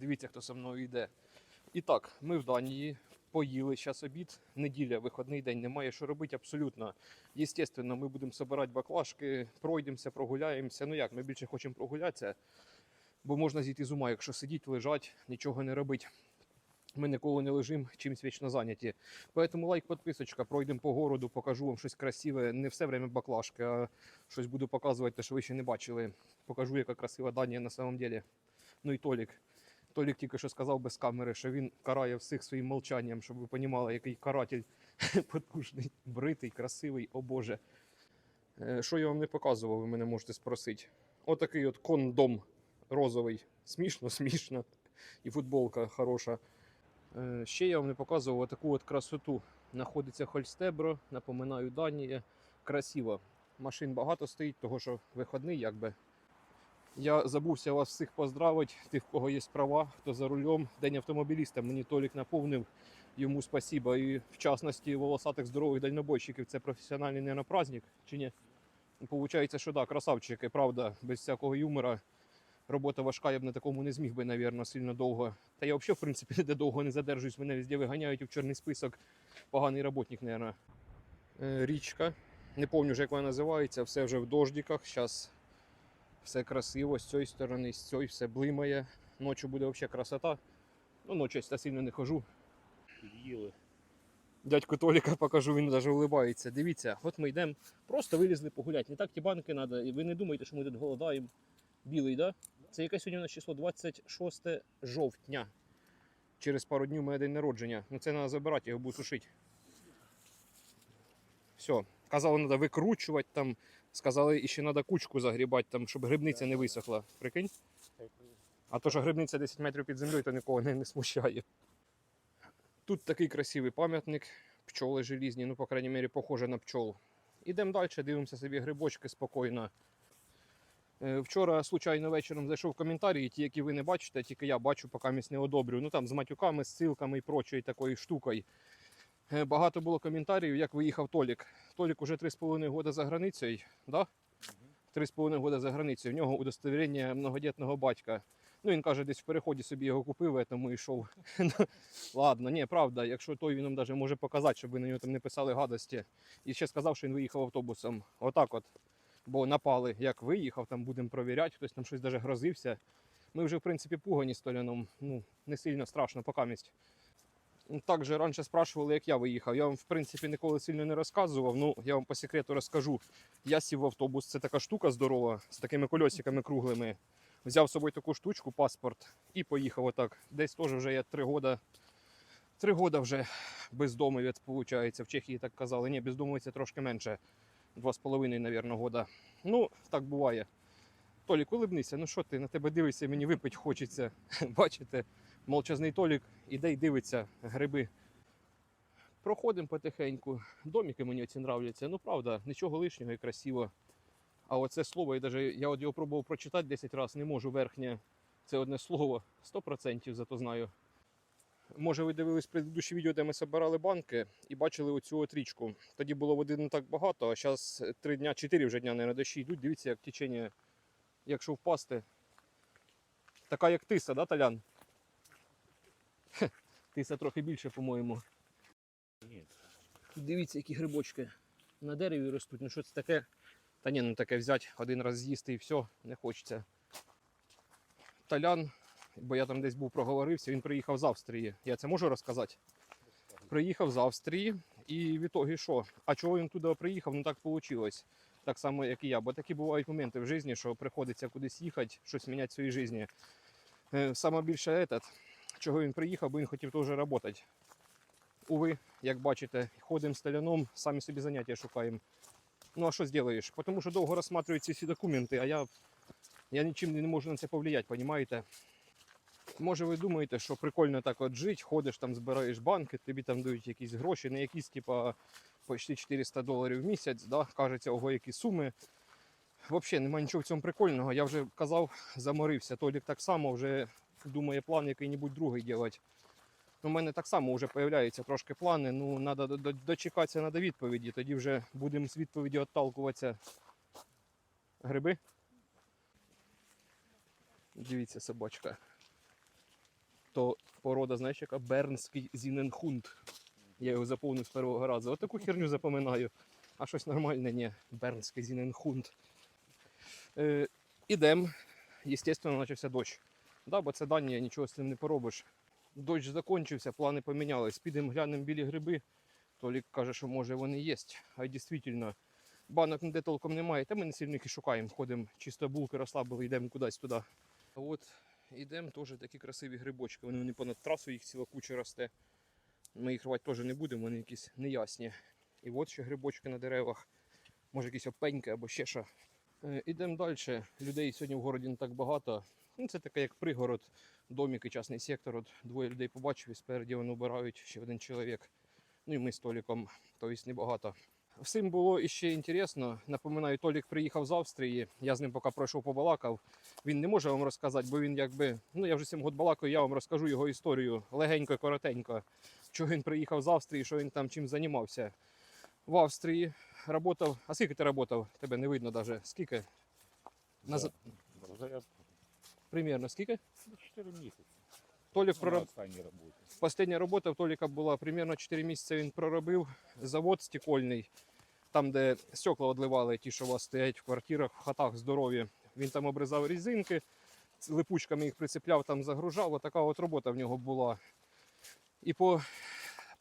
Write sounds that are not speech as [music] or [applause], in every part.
Дивіться, хто со мною йде. І так, ми в Данії поїли зараз обід. Неділя, вихідний день, немає що робити абсолютно. Єстественно, ми будемо збирати баклажки, пройдемося, прогуляємося. Ну як, ми більше хочемо прогулятися, бо можна зійти з ума, якщо сидіти, лежати, нічого не робити. Ми ніколи не лежимо, чимось вічно зайняті. Поэтому лайк, підписочка, пройдемо по городу, покажу вам щось красиве. Не все время баклажки, а щось буду показувати, те, що ви ще не бачили. Покажу, яка красива Данія на самом деле. Ну і Толік. Толік тільки що сказав без камери, що він карає всіх своїм мовчанням, щоб ви розуміли, який каратель [laughs] потужний, бритий, красивий, о Боже. Е, Що я вам не показував, ви мене можете спросити. Отакий от кондом розовий. Смішно, [laughs] смішно. І футболка хороша. Е, Ще я вам не показував таку от красоту. Знаходиться Хольстебро, напоминаю, Данія. Красиво. Машин багато стоїть, того що виходний якби. Я забувся вас всіх поздравити, тих, в кого є права, хто за рулем. День автомобіліста мені Толік наповнив. Йому спасіба. І в частності волосатих здорових дальнобойщиків це професіональний наверное, праздник, чи ні? Получається, що да, красавчики, правда, без всякого юмора. Робота важка, я б на такому не зміг би, навірно, сильно довго. Та я взагалі, в принципі, ніде довго не задержуюсь, мене везде виганяють у чорний список. Поганий роботник, мабуть. Річка. Не пам'ятаю, як вона називається, все вже в дождиках. Зараз все красиво, з цієї сторони, з цієї все блимає. Ночі буде взагалі красота. Ну, ночі я сильно не хожу. Під'їли. Дядьку Толіка покажу, він навіть улибається. Дивіться, от ми йдемо, просто вилізли погуляти. Не так ті банки треба. І ви не думаєте, що ми тут голодаємо. Білий, да? Це яке сьогодні у нас число 26 жовтня. Через пару днів моє день народження. Ну це треба забирати, його буду сушити. Все. Казали, треба викручувати там. Сказали, ще треба кучку загрібати, там, щоб грибниця не висохла. Прикинь? А то, що грибниця 10 метрів під землею, то нікого не, не смущає. Тут такий красивий пам'ятник, пчоли желізні, ну, по крайній мірі, похоже на пчол. Ідемо далі, дивимося собі грибочки спокійно. Е, Вчора, случайно вечором зайшов коментарі, ті, які ви не бачите, тільки я бачу, поки місь не одобрю. Ну там з матюками, з ссылками і прочою такою штукою. Е, Багато було коментарів, як виїхав Толік. Толік уже 3,5 роки за границею, да? 3,5 роки за границею. В нього удостовірення многодітного батька. Ну, він каже, десь в переході собі його купив, тому йшов. [laughs] Ладно, ні, правда, якщо той він нам навіть може показати, щоб ви на нього там не писали гадості. І ще сказав, що він виїхав автобусом. Отак от. Бо напали, як виїхав, там будемо провіряти, хтось там щось навіть грозився. Ми вже, в принципі, пугані з Толяном. Ну, не сильно страшно, покамість. Також раніше спрашували, як я виїхав. Я вам, в принципі, ніколи сильно не розказував. Ну, я вам по секрету розкажу. Я сів в автобус, це така штука здорова, з такими кольосиками круглими. Взяв з собою таку штучку, паспорт, і поїхав отак. Десь теж вже я три роки. Три роки вже бездомовець, виходить. В Чехії так казали. Ні, бездомовець трошки менше. Два з половиною, мабуть, года. Ну, так буває. Толік, улибнися, ну що ти, на тебе дивишся, мені випити хочеться. [laughs] Бачите, мовчазний Толік іде й дивиться гриби. Проходимо потихеньку. Домики мені ці нравляться. Ну, правда, нічого лишнього і красиво. А оце слово, я, даже, я от його пробував прочитати 10 разів, не можу верхнє. Це одне слово, 100% зато знаю. Може, ви дивились предыдущі відео, де ми збирали банки і бачили оцю от річку. Тоді було води не так багато, а зараз 3 дня, 4 вже дня, не дощі йдуть. Дивіться, як течення, якщо впасти. Така як тиса, да, Талян? [laughs] Хе, Тиса трохи більше, по-моєму. Ні. Дивіться, які грибочки на дереві ростуть. Ну що це таке? Та ні, ну таке взяти, один раз з'їсти і все, не хочеться. Талян, бо я там десь був проговорився, він приїхав з Австрії. Я це можу розказати? Приїхав з Австрії і в ітогі що? А чого він туди приїхав? Ну так вийшло. Так само, як і я. Бо такі бувають моменти в житті, що приходиться кудись їхати, щось міняти в своїй житті. Е, Саме більше этот, чого він приїхав, бо він хотів теж працювати. Уви, як бачите, ходимо з таляном, самі собі заняття шукаємо. Ну а що зробиш? Тому що довго розсматривають ці всі документи, а я, я нічим не можу на це повлияти, розумієте? Може ви думаєте, що прикольно так от жити, ходиш там, збираєш банки, тобі там дають якісь гроші, не якісь, типа, почти 400 доларів в місяць, да? кажеться, ого, які суми. Взагалі немає нічого в цьому прикольного. Я вже казав, заморився. Толік так само вже думає план який-небудь другий робити. У мене так само вже з'являються трошки плани. Ну, треба дочекатися треба відповіді, тоді вже будемо з відповіді відталкуватися. Гриби. Дивіться, собачка. то порода, знаєш, яка бернський зіненхунд. Я його заповнив з першого разу. От таку херню запам'ятаю. А щось нормальне, ні. Бернський зіненхунд. Е, ідем. Естественно, почався дощ. Да, бо це Данія, нічого з цим не поробиш. Дощ закінчився, плани помінялись. Підемо глянемо білі гриби. Толік каже, що може вони є. А дійсно, банок ніде толком немає. Та ми не сильно і шукаємо. Ходимо чисто булки розслабили, йдемо кудись туди. А от йдемо теж такі красиві грибочки. Вони, вони понад трасою, їх ціла куча росте. Ми їх рвати теж не будемо, вони якісь неясні. І от ще грибочки на деревах. Може якісь опеньки або ще що. Е, Ідемо далі. Людей сьогодні в городі не так багато. Ну, це таке як пригород, домик і частний сектор. От двоє людей побачив і спереді вони обирають ще один чоловік. Ну і ми з Толіком, тобто небагато. Всім було іще інтересно. Напоминаю, Толік приїхав з Австрії. Я з ним поки пройшов побалакав. Він не може вам розказати, бо він якби. Ну я вже 7 років балакаю, я вам розкажу його історію легенько, коротенько. Чого він приїхав з Австрії, що він там чим займався. В Австрії работав. А скільки ти працював? Тебе не видно навіть. Скільки? На... Примерно скільки? 4 місяці. Толік останній. Остання робота в Толіка була примерно 4 місяці. Він проробив завод стекольний, там, де стекла одливали, ті, що у вас стоять в квартирах, в хатах здорові. Він там обрізав різинки, липучками їх прицепляв, там загружав. Отака от робота в нього була. І по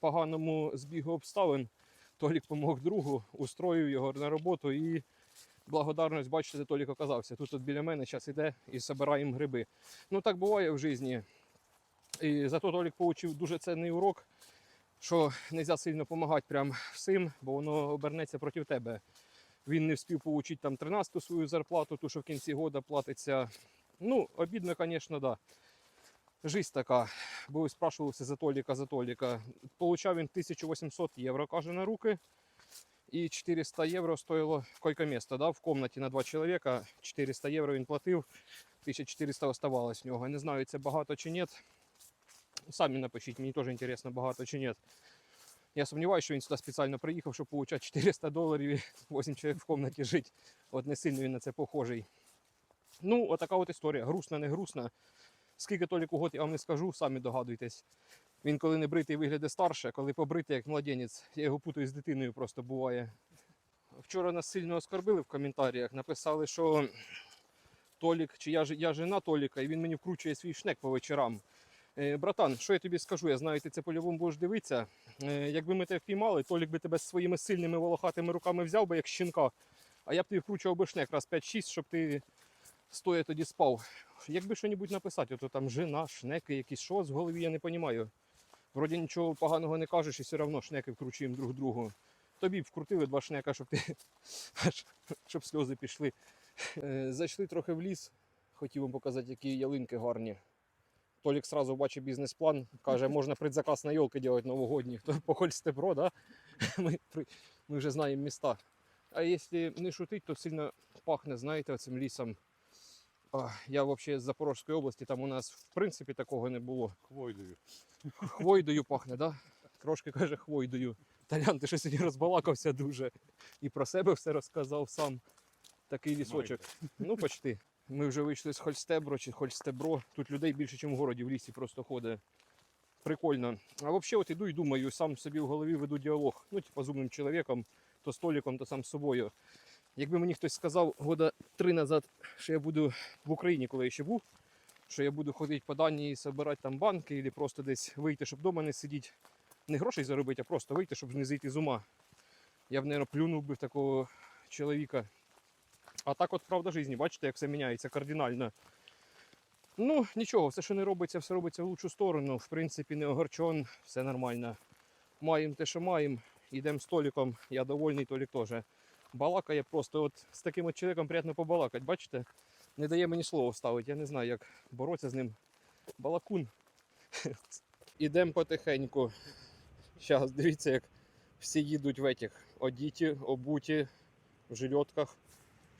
поганому збігу обставин Толік помог другу, устроїв його на роботу і благодарність, бачите, Толік оказався. Тут от біля мене зараз іде і збираємо гриби. Ну так буває в житті. І зато Толік отримав дуже цінний урок, що не можна сильно допомагати прям всім, бо воно обернеться проти тебе. Він не встиг отримати там 13-ту свою зарплату, ту, що в кінці року платиться. Ну, обідно, звісно, да. Жизнь така. Бо спрашувався за Толіка, за Толіка. Получав він 1800 євро, каже, на руки. І 400 євро стоїло койко-місто, да, в кімнаті на два чоловіка. 400 євро він платив, 1400 оставалось в нього. Не знаю, це багато чи ні. Самі напишіть, мені теж цікаво, багато чи ні. Я сумніваюся, що він сюди спеціально приїхав, щоб отримати 400 доларів і 8 чоловік в кімнаті жити. От не сильно він на це похожий. Ну, отака от історія. Грустна, не грустна. Скільки Толіку год, я вам не скажу, самі догадуйтесь. Він коли не бритий виглядає старше, коли побритий як младенець, я його путаю з дитиною просто буває. Вчора нас сильно оскорбили в коментарях, написали, що Толік, чи я, я жена Толіка, і він мені вкручує свій шнек по вечорам. Е, братан, що я тобі скажу? Я знаю, ти це по-любому будеш дивитися. Е, якби ми тебе впіймали, Толік би тебе своїми сильними волохатими руками взяв би як щенка, а я б тобі вкручував би шнек раз 5-6, щоб ти стоя тоді спав. Якби що-небудь написати, ото там жена, шнеки, якісь що з голові, я не розумію. Вроді нічого поганого не кажеш і все одно шнеки вкручуємо друг другу. Тобі б вкрутили два шнека, щоб ти [laughs] щоб сльози пішли. Е, Зайшли трохи в ліс, хотів вам показати, які ялинки гарні. Толік сразу бачить бізнес-план, каже, можна предзаказ на йолки робити новогодні. То [laughs] по Хольстебро, да? [laughs] ми, ми вже знаємо міста. А якщо не шутить, то сильно пахне, знаєте, цим лісом. Я взагалі з Запорізької області, там у нас в принципі такого не було. Хвойдою. Хвойдою пахне, да? Трошки каже хвойдою. Талян, ти що сьогодні розбалакався дуже. І про себе все розказав сам. Такий лісочок. Ну, почти. Ми вже вийшли з Хольстебро чи Хольстебро. Тут людей більше, ніж в городі, в лісі просто ходить. Прикольно. А взагалі от іду і думаю, сам собі в голові веду діалог. Ну, типа з умним чоловіком, то з Толіком, то сам з собою. Якби мені хтось сказав года три назад, що я буду в Україні, коли я ще був, що я буду ходити по Данії, збирати там банки, або просто десь вийти, щоб вдома не сидіти, не грошей заробити, а просто вийти, щоб не зійти з ума. Я б, мабуть, плюнув би в такого чоловіка. А так от правда житті, бачите, як все міняється кардинально. Ну, нічого, все, що не робиться, все робиться в лучшу сторону. В принципі, не огорчон, все нормально. Маємо те, що маємо. Йдемо з Толіком, я довольний, Толік теж. Балакає просто. От з таким от чоловіком приємно побалакати, бачите? Не дає мені слово вставити. Я не знаю, як боротися з ним. Балакун. [laughs] Ідемо потихеньку. Зараз дивіться, як всі їдуть в этих одіті, обуті, в жилетках.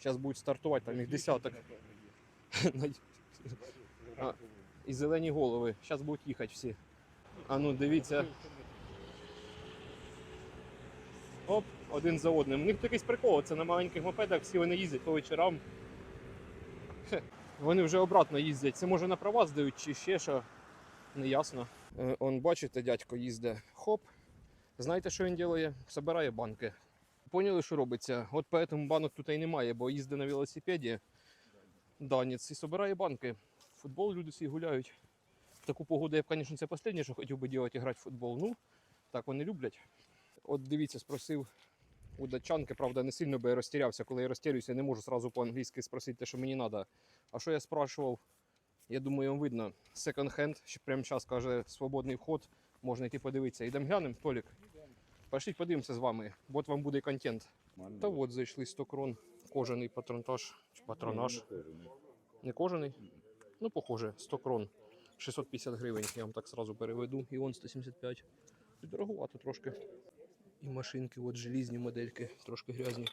Зараз будуть стартувати, там їх десяток. [laughs] А. І зелені голови. Зараз будуть їхати всі. А ну дивіться. Оп, один за одним. У них якийсь прикол, це на маленьких мопедах всі вони їздять по вечорам. Вони вже обратно їздять. Це може на права здають чи ще що. не ясно. Е, Он, бачите, дядько їздить хоп. Знаєте, що він робить? Собирає банки. Поняли, що робиться? От поэтому банок тут і немає, бо їздить на велосипеді. Данець і собирає банки. Футбол люди всі гуляють. В таку погоду я б, звісно, це останнє, що хотів би робити, грати в футбол. Ну, так вони люблять. От дивіться, спросив у датчанки, правда, не сильно би я розтірявся. Коли я розтірююся, не можу сразу по-англійськи спросити, те, що мені треба. А що я спрашував? Я думаю, вам видно. Hand, ще прямо час каже, свободний вход, можна йти подивитися. Ідемо глянемо, Толік. Пошліть подивимося з вами, от вам буде контент. Та от зайшли 100 крон, кожаний патронтаж чи патронаж. Не кожаний? Ну, похоже, 100 крон. 650 гривень, я вам так сразу переведу. І он 175. Тут дороговато трошки. І машинки, от желізні модельки, трошки грязні.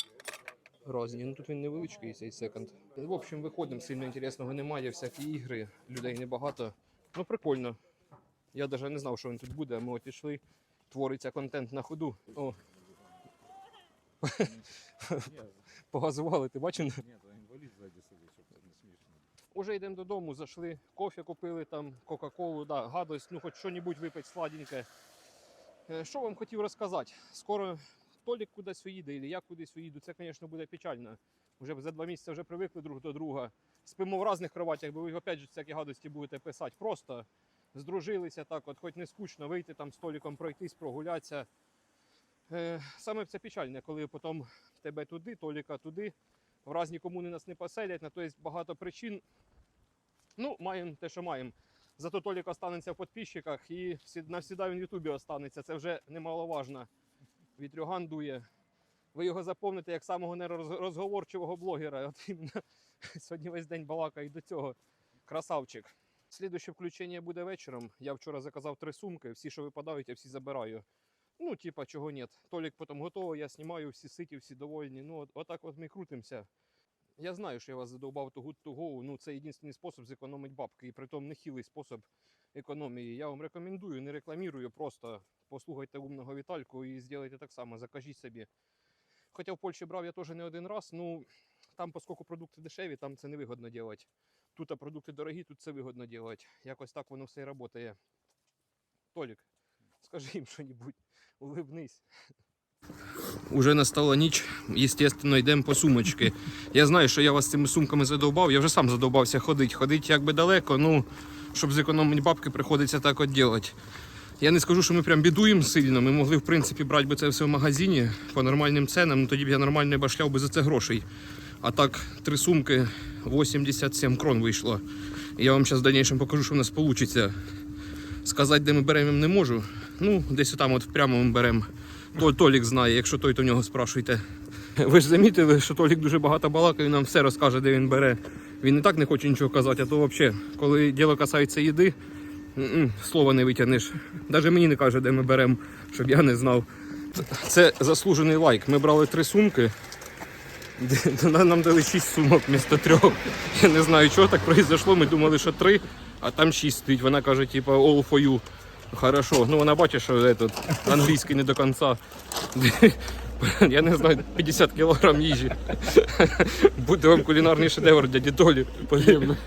Разні. Ну тут він невеличкий цей секонд. В общем, виходимо, сильно інтересного немає, всякі ігри, людей небагато. Ну, прикольно. Я навіть не знав, що він тут буде, а ми от пішли. Твориться контент на ходу. О, [laughs] погазували, ти бачив? Ні, то інвалід ззаді сидить, щоб це не смішно. Уже йдемо додому, зайшли, кофе купили, там, Кока-Колу, да, гадость, ну хоч що-небудь випити сладеньке. Е, Що вам хотів розказати? Скоро Толік кудись уїде, і я кудись уїду. Це, звісно, буде печально. Вже за два місяці вже привикли друг до друга. Спимо в різних кроватях, бо ви опять же всякі гадості будете писати. Просто здружилися так, от хоч не скучно вийти там з Толіком пройтись, прогулятися. Е, Саме це печальне, коли потім тебе туди, Толіка туди. В різні комуни нас не поселять, на то є багато причин. Ну, маємо те, що маємо. Зато Толік останеться в підписчиках і всі- навсіда він в Ютубі останеться. Це вже немаловажно. Вітрюган дує. Ви його запомните як самого нерозговорчивого блогера. От іменно [laughs] сьогодні весь день балакає до цього. Красавчик. Слідуще включення буде вечором. Я вчора заказав три сумки. Всі, що випадають, я всі забираю. Ну, типа, чого ні. Толік потім готовий, я знімаю, всі ситі, всі довольні. Ну, от, отак от ми крутимося. Я знаю, що я вас задовбав too good to go. Ну, це єдиний спосіб зекономити бабки. І притом нехилий спосіб економії. Я вам рекомендую, не рекламірую, просто послухайте умного Вітальку і зробите так само, закажіть собі. Хоча в Польщі брав я теж не один раз, ну там, оскільки продукти дешеві, там це невигодно робити. Тут а продукти дорогі, тут це вигодно робити. Якось так воно все і працює. Толік, скажи їм щось, улибнись. Уже настала ніч, естественно, йдемо по сумочки. Я знаю, що я вас цими сумками задовбав, я вже сам задовбався ходити. Ходити якби далеко, ну, щоб зекономити бабки, приходиться так от робити. Я не скажу, що ми прям бідуємо сильно. Ми могли, в принципі, брати би це все в магазині по нормальним ценам, ну тоді б я нормально башляв би за це грошей. А так, три сумки 87 крон вийшло. Я вам зараз в дальнейшем покажу, що в нас вийде. Сказати, де ми беремо, не можу. Ну, десь там от прямо ми беремо. То- Толік знає, якщо той, то нього спрашуйте. [laughs] Ви ж замітили, що Толік дуже багато балакає, нам все розкаже, де він бере. Він і так не хоче нічого казати, а то взагалі, коли діло касається їди, слова не витягнеш. Навіть мені не каже, де ми беремо, щоб я не знав. Це заслужений лайк. Ми брали три сумки. [laughs] Нам дали шість сумок вмісто трьох. Я не знаю, чого так произошло. Ми думали, що три, а там шість стоїть. Вона каже, типа, all for you. Хорошо. Ну вона бачить, що этот, англійський не до кінця. [laughs] Я не знаю, 50 кілограм їжі. Буде вам кулінарний шедевр, дяді Толі. Повірно.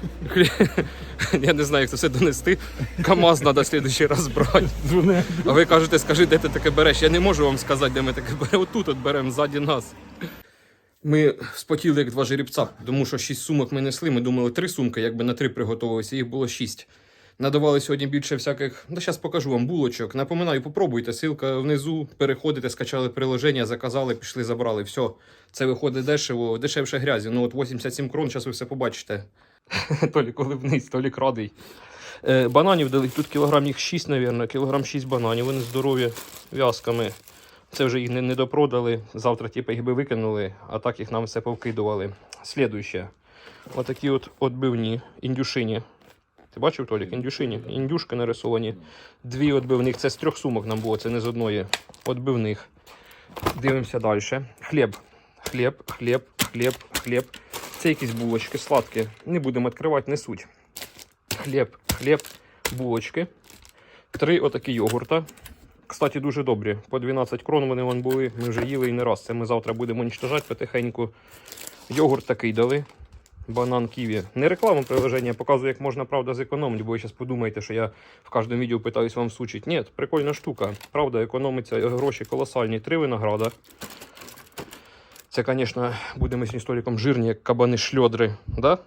Я не знаю, як це все донести. КАМАЗ треба в следующий раз брати. А ви кажете, скажи, де ти таке береш? Я не можу вам сказати, де ми таке беремо. Отут от беремо ззаді нас. Ми спотіли як два жеребця, тому що шість сумок ми несли. Ми думали, три сумки, якби на три приготувалися, їх було шість. Надавали сьогодні більше всяких. Да зараз покажу вам булочок. Напоминаю, попробуйте. Силка внизу. Переходите, скачали приложення, заказали, пішли, забрали. Все. Це виходить дешево, дешевше грязі. Ну от 87 крон, зараз ви все побачите. [laughs] Толік вниз, Толік радий. Е, бананів дали тут кілограм їх 6, мабуть, кілограм 6 бананів. Вони здорові в'язками. Це вже їх не, не допродали. Завтра типу, їх би викинули, а так їх нам все повкидували. Слідуще. Отакі от отбивні індюшині. Ти бачив, Толік? Індюшині. Індюшки нарисовані. Дві отбивних. Це з трьох сумок нам було, це не з одної. Отбивних. Дивимося далі. Хліб. Хліб, хліб, хліб, хліб. Це якісь булочки сладкі. Не будемо відкривати, не суть. Хліб, хліб, булочки. Три отакі йогурта. Кстати, дуже добрі. По 12 крон вони вон були. Ми вже їли і не раз. Це ми завтра будемо уничтожати потихеньку. Йогурт такий дали. Банан ківі. Не реклама приложення, я показую, як можна правда зекономити, бо ви зараз подумаєте, що я в кожному відео питаюсь вам сучити. Ні, прикольна штука. Правда, економиться гроші колосальні. Три винограда. Це, звісно, будемо з столиком жирні, як кабани шльодри. Да?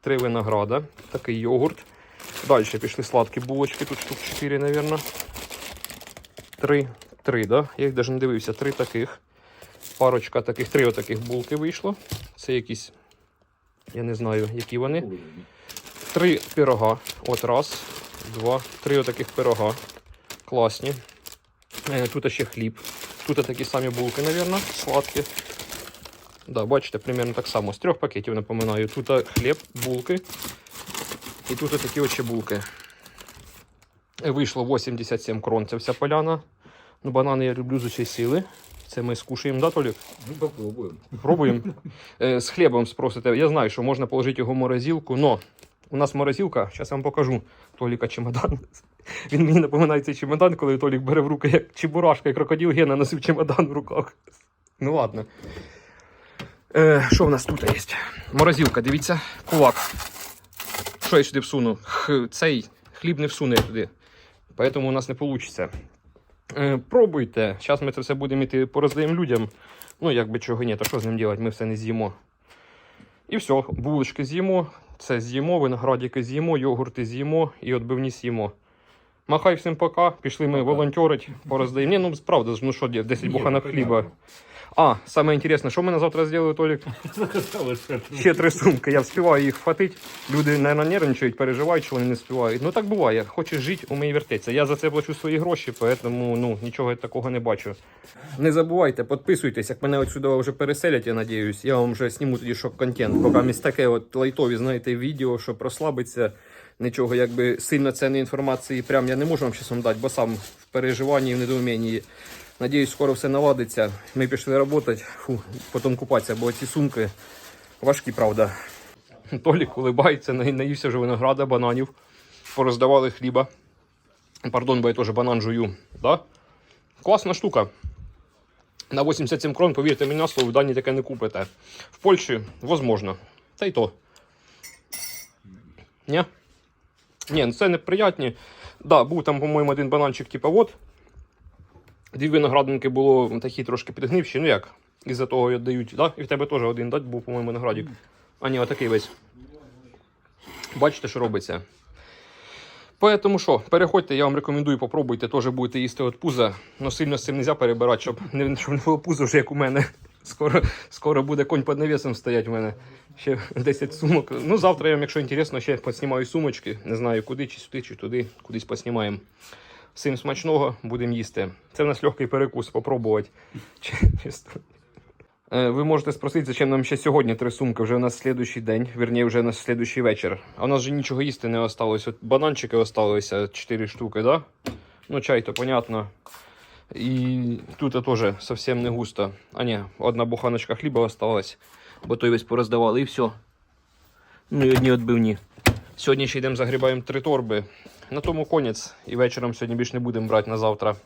Три винограда, такий йогурт. Далі пішли сладкі булочки, тут штук 4, мабуть. Три. Три, да? Я їх навіть не дивився. Три таких. Парочка таких, три отаких булки вийшло. Це якісь, я не знаю, які вони. Три пирога. От раз, два, три отаких пирога. Класні. Е, Тут ще хліб. Тут такі самі булки, мабуть, сладкі. Да, бачите, примерно так само. З трьох пакетів напоминаю. Тут хліб, булки. І тут такі очі булки. Вийшло 87 крон. Це вся поляна. Ну, банани я люблю з усієї сили. Це ми скушаємо, да, Толік? Ну, попробуем. Пробуємо. [laughs] Е, З хлібом спросите. Я знаю, що можна положити його в морозилку, но у нас морозилка, зараз я вам покажу Толіка чемодан. [laughs] Він мені напоминає цей чемодан, коли Толік бере в руки як чебурашка, як крокодил Гена носив чемодан в руках. Ну ладно. Е, що в нас тут є? Морозилка, дивіться, кулак. Що я сюди всуну? Х, цей хліб не всуне туди. Поэтому у нас не вийде. Е, пробуйте. Зараз ми це все будемо іти пороздаємо людям. Ну, якби чого ні, то що з ним робити, ми все не з'їмо. І все, булочки з'їмо, це з'їмо, виноградики з'їмо, йогурти з'їмо і отбивні з'їмо. Махай всім пока, пішли ми волонтерить, пороздаємо. Ні, ну правда, ну що, 10 Ні, буханок хліба. А, саме інтересне, що ми на завтра зробили, Толік? Ще. Три сумки. Я встигаю їх хватити. Люди, мабуть, нервничають, переживають, що вони не співають. Ну так буває. Хочеш жити, умій вертеться. Я за це плачу свої гроші, тому ну, нічого такого не бачу. Не забувайте, підписуйтесь, як мене отсюди вже переселять, я надіюсь. Я вам вже зніму тоді шок-контент. Поки місь таке от лайтові, знаєте, відео, щоб розслабитися. Нічого якби сильно цінної інформації прям я не можу вам вам дати, бо сам в переживанні і в недоумінні. Надіюсь, скоро все наладиться. Ми пішли працювати, потім купатися, бо ці сумки важкі, правда. Толік улибається, на- наївся вже винограда, бананів, пороздавали хліба. Пардон, бо я теж банан жую. Да? Класна штука. На 87 крон, повірте мені на слово, в Данії таке не купите. В Польщі, возможно. Та й то. Ні? Ні, це неприятні. Да, був там, по-моєму, один бананчик, типу, от. Дві виноградинки було такі трошки підгнивші. Ну як? Із-за того дають, да? І в тебе теж один дать був, по-моєму, виноградик. А ні, отакий весь. Бачите, що робиться. Поэтому що, переходьте, я вам рекомендую, попробуйте, теж будете їсти от пуза. Но сильно з цим не можна перебирати, щоб не, щоб не було пузо вже як у мене. Скоро, скоро буде конь під навісом стоять у мене. Ще 10 сумок. Ну, завтра я вам, якщо інтересно, ще поснімаю сумочки. Не знаю куди, чи сюди, чи туди, кудись поснімаємо. Всім смачного, будемо їсти. Це в нас легкий перекус, [laughs] Чисто. Е, Ви можете спросити, зачем нам ще сьогодні три сумки, вже у нас слідуючий день, вірніше, вже у нас слідуючий вечір. А у нас же нічого їсти не осталось. От бананчики осталися 4 штуки, да? Ну, чай, то понятно. І тут теж зовсім не густо. А ні, одна буханочка хліба осталась, бо той весь пороздавали і все. Ну і одні відбивні. Сьогодні ще йдемо загрібаємо три торби. На тому конець. І вечором сьогодні більше не будемо брати на завтра.